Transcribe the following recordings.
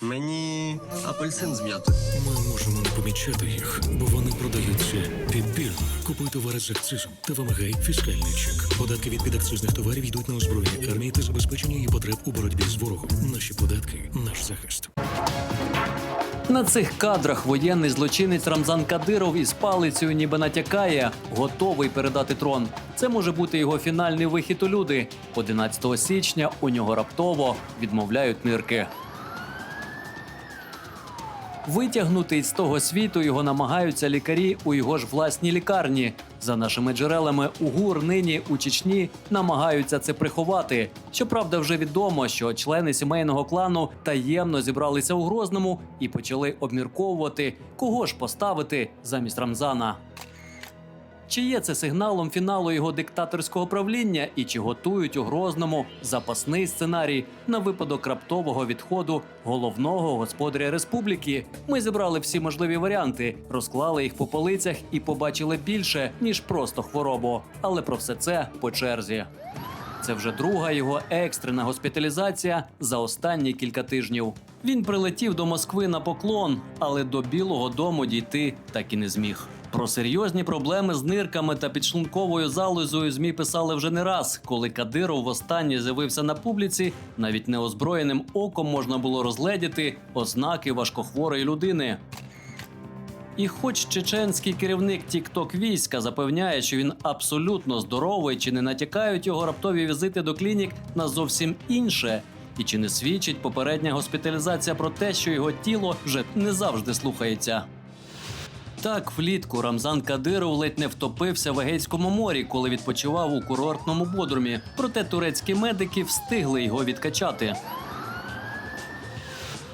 Мені апельсин з м'ятою. Ми можемо не помічати їх, бо вони продаються підбірно. Купуй товари з акцизом та вимагай фіскальний чек. Податки від підакцизних товарів йдуть на озброєння армії та забезпечення її потреб у боротьбі з ворогом. Наші податки наш захист. На цих кадрах воєнний злочинець Рамзан Кадиров із палицею ніби натякає, готовий передати трон. Це може бути його фінальний вихід у люди. 11 січня у нього раптово відмовляють нирки. Витягнути із того світу його намагаються лікарі у його ж власній лікарні. За нашими джерелами, УГУР нині у Чечні намагаються це приховати. Щоправда, вже відомо, що члени сімейного клану таємно зібралися у Грозному і почали обмірковувати, кого ж поставити замість Рамзана. Чи є це сигналом фіналу його диктаторського правління, і чи готують у Грозному запасний сценарій на випадок раптового відходу головного господаря республіки? Ми зібрали всі можливі варіанти, розклали їх по полицях і побачили більше ніж просто хворобу. Але про все це по черзі. Це вже друга його екстрена госпіталізація за останні кілька тижнів. Він прилетів до Москви на поклон, але до Білого Дому дійти так і не зміг. Про серйозні проблеми з нирками та підшлунковою залозою змі писали вже не раз. Коли Кадиров востаннє з'явився на публіці, навіть неозброєним оком можна було розгледіти ознаки важкохворої людини. І хоч чеченський керівник Тікток війська запевняє, що він абсолютно здоровий, чи не натякають його раптові візити до клінік на зовсім інше, і чи не свідчить попередня госпіталізація про те, що його тіло вже не завжди слухається. Так, влітку Рамзан Кадиров ледь не втопився в Егейському морі, коли відпочивав у курортному бодрумі. Проте турецькі медики встигли його відкачати.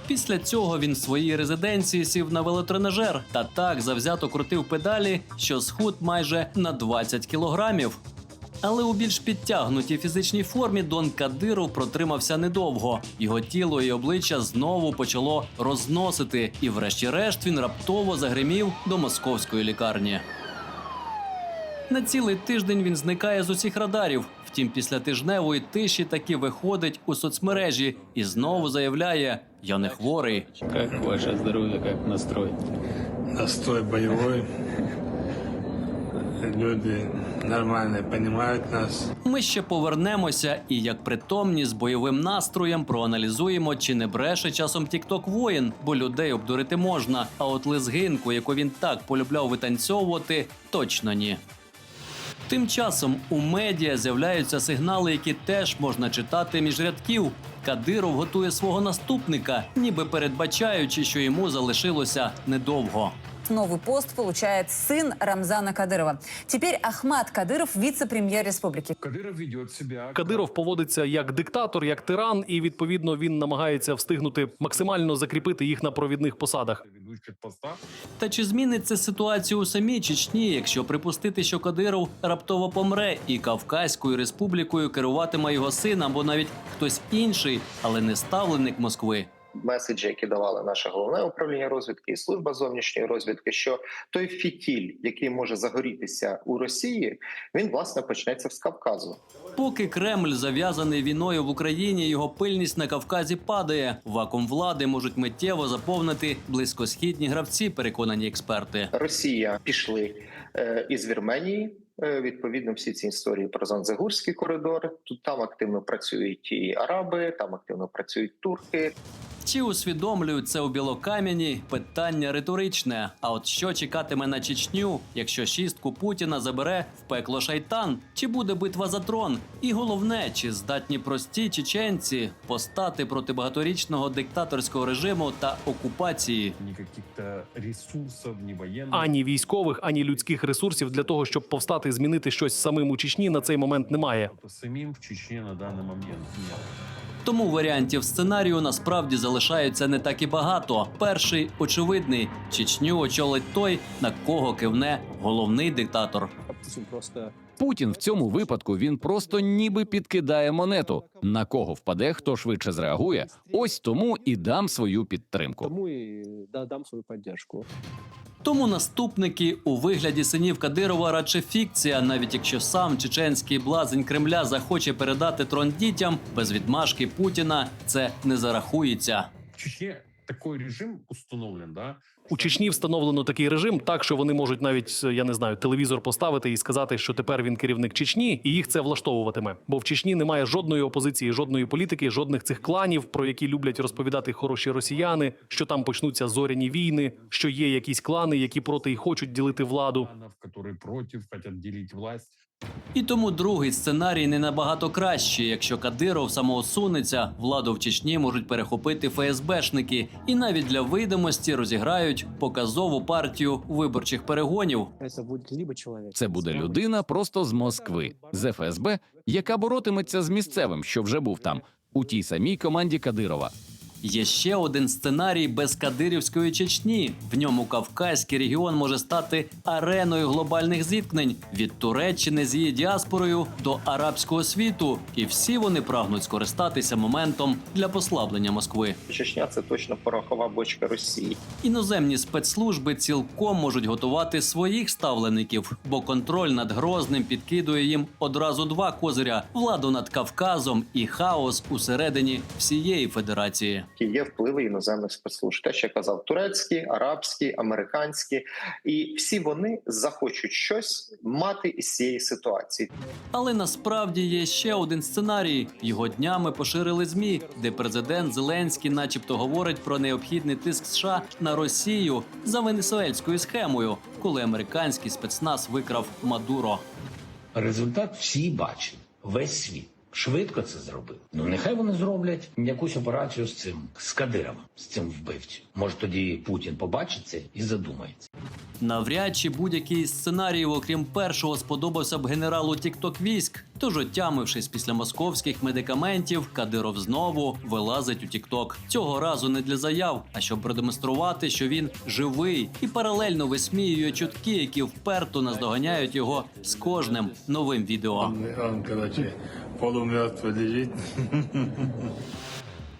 Після цього він в своїй резиденції сів на велотренажер та так завзято крутив педалі, що схуд майже на 20 кілограмів. Але у більш підтягнутій фізичній формі Дон Кадиров протримався недовго. Його тіло і обличчя знову почало розносити, і, врешті-решт, він раптово загримів до московської лікарні. На цілий тиждень він зникає з усіх радарів. Втім, після тижневої тиші таки виходить у соцмережі і знову заявляє: Я не хворий. Как ваше здоровье, как настрой? настрой боевой. Люди нормально понимают нас. Ми ще повернемося і, як притомні з бойовим настроєм, проаналізуємо, чи не бреше часом Тікток воїн, бо людей обдурити можна. А от лезгинку, яку він так полюбляв витанцьовувати, точно ні. Тим часом у медіа з'являються сигнали, які теж можна читати між рядків. Кадиров готує свого наступника, ніби передбачаючи, що йому залишилося недовго. Новый пост получает сын Рамзана Кадырова. Теперь Ахмад Кадыров, вице-премьер республики. Кадиров ведет себя. Кадиров поводиться як диктатор, як тиран, і відповідно він намагається встигнути максимально закріпити їх на провідних посадах. ведущих постах. Та чи зміниться ситуацію у самій Чечні, якщо припустити, що Кадиров раптово помре і Кавказькою республікою керуватиме його син або навіть хтось інший, але не ставленик Москви? Меседжі, які давали наше головне управління розвідки і служба зовнішньої розвідки, що той фітіль, який може загорітися у Росії, він власне почнеться з Кавказу. Поки Кремль зав'язаний війною в Україні, його пильність на Кавказі падає. Вакуум влади можуть миттєво заповнити близькосхідні гравці, переконані експерти. Росія пішли е, із Вірменії. Е, Відповідно, всі ці історії про Занзагурський коридор. Тут там активно працюють і араби, там активно працюють турки. Чи усвідомлюють це у Білокам'яні? Питання риторичне. А от що чекатиме на Чечню, якщо шістку Путіна забере в пекло шайтан? Чи буде битва за трон? І головне, чи здатні прості чеченці постати проти багаторічного диктаторського режиму та окупації? Ни каких-то ресурсов, ни. Ані військових, ані людських ресурсів для того, щоб повстати і змінити щось самим у Чечні на цей момент немає. Самим в Чечне на данный момент нет. Тому варіантів сценарію насправді залишається не так і багато. Перший очевидний Чечню очолить той, на кого кивне головний диктатор. Путін в цьому випадку він просто ніби підкидає монету. На кого впаде, хто швидше зреагує. Ось тому і дам свою підтримку. Тому і дам свою підтримку. Тому наступники у вигляді синів Кадирова радше фікція, навіть якщо сам чеченський блазень Кремля захоче передати трон дітям без відмашки Путіна, це не зарахується. Такой режим установлен, да? У Чечні встановлено такий режим, так що вони можуть навіть я не знаю телевізор поставити і сказати, що тепер він керівник Чечні, і їх це влаштовуватиме. Бо в Чечні немає жодної опозиції, жодної політики, жодних цих кланів, про які люблять розповідати хороші росіяни, що там почнуться зоряні війни, що є якісь клани, які проти і хочуть ділити владу. Против, хотят делить власть. І тому другий сценарій не набагато кращий. Якщо Кадиров самоусунеться, владу в Чечні можуть перехопити ФСБшники і навіть для видимості розіграють показову партію виборчих перегонів. Это будет либо человек. Це буде людина просто з Москви, з ФСБ, яка боротиметься з місцевим, що вже був там, у тій самій команді Кадирова. Є ще один сценарій без Кадирівської Чечні. В ньому Кавказький регіон може стати ареною глобальних зіткнень від Туреччини з її діаспорою до арабського світу, і всі вони прагнуть скористатися моментом для послаблення Москви. Чечня це точно порохова бочка Росії. Іноземні спецслужби цілком можуть готувати своїх ставлеників, бо контроль над Грозним підкидує їм одразу два козиря: владу над Кавказом і хаос усередині всієї федерації. Які є впливи іноземних спецслужб. Те, що я казав, турецькі, арабські, американські, і всі вони захочуть щось мати із цієї ситуації. Але насправді є ще один сценарій. Його днями поширили змі, де президент Зеленський, начебто, говорить про необхідний тиск США на Росію за венесуельською схемою, коли американський спецназ викрав Мадуро. Результат всі бачать, весь світ. Швидко це зробив. Ну нехай вони зроблять якусь операцію з цим з Кадировим, з цим вбивцем. Може тоді Путін побачить це і задумається. Навряд чи будь-який з сценаріїв, окрім першого, сподобався б генералу Тікток військ. Тож, отямившись після московських медикаментів, Кадиров знову вилазить у Тікток. Цього разу не для заяв, а щоб продемонструвати, що він живий, і паралельно висміює чутки, які вперто наздоганяють його з кожним новим відео. Короче, полумертвый.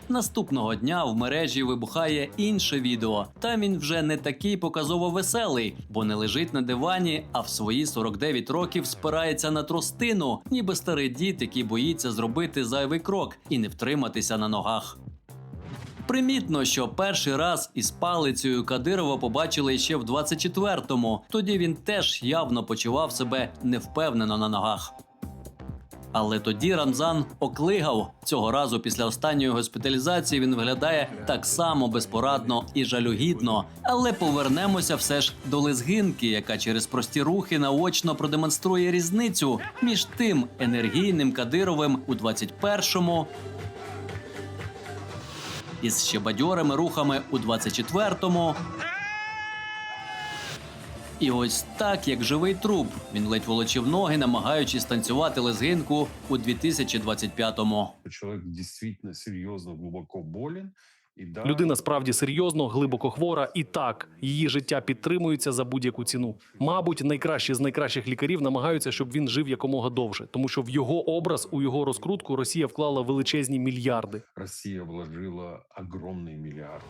Наступного дня в мережі вибухає інше відео. Там він вже не такий показово веселий, бо не лежить на дивані, а в свої 49 років спирається на тростину, ніби старий дід, який боїться зробити зайвий крок і не втриматися на ногах. Примітно, що перший раз із палицею Кадирова побачили ще в 24-му. Тоді він теж явно почував себе невпевнено на ногах. Але тоді Рамзан оклигав. Цього разу після останньої госпіталізації він виглядає так само безпорадно і жалюгідно. Але повернемося все ж до лезгинки, яка через прості рухи наочно продемонструє різницю між тим енергійним Кадировим у 21-му із ще бадьорими рухами у 24-му. І ось так, як живий труп, він ледь волочив ноги, намагаючись танцювати лезгинку у 2025-му. Человек действительно серьезно, глубоко болен. Людина справді серйозно, глибоко хвора, і так її життя підтримується за будь-яку ціну. Мабуть, найкращі з найкращих лікарів намагаються, щоб він жив якомога довше, тому що в його образ, у його розкрутку Росія вклала величезні мільярди. Россия вложила огромные миллиарды.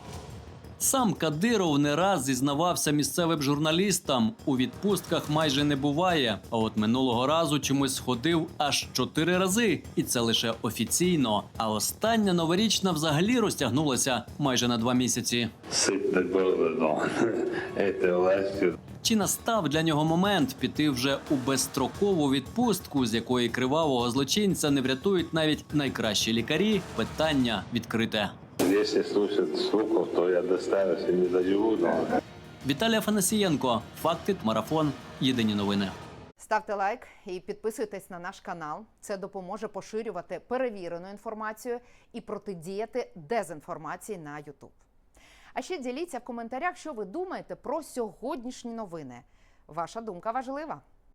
Сам Кадиров не раз зізнавався місцевим журналістам. У відпустках майже не буває. А от минулого разу чомусь сходив аж чотири рази, і це лише офіційно. А остання новорічна взагалі розтягнулася майже на два місяці. Сытно было, но этой властью Чи настав для нього момент піти вже у безстрокову відпустку, з якої кривавого злочинця не врятують навіть найкращі лікарі? Питання відкрите. Если слушать слухов, то я доставился не доживу, но Віталій Афанасієнко, факти, марафон. Єдині новини. Ставте лайк і підписуйтесь на наш канал. Це допоможе поширювати перевірену інформацію і протидіяти дезінформації на YouTube. А ще діліться в коментарях, що ви думаєте про сьогоднішні новини. Ваша думка важлива.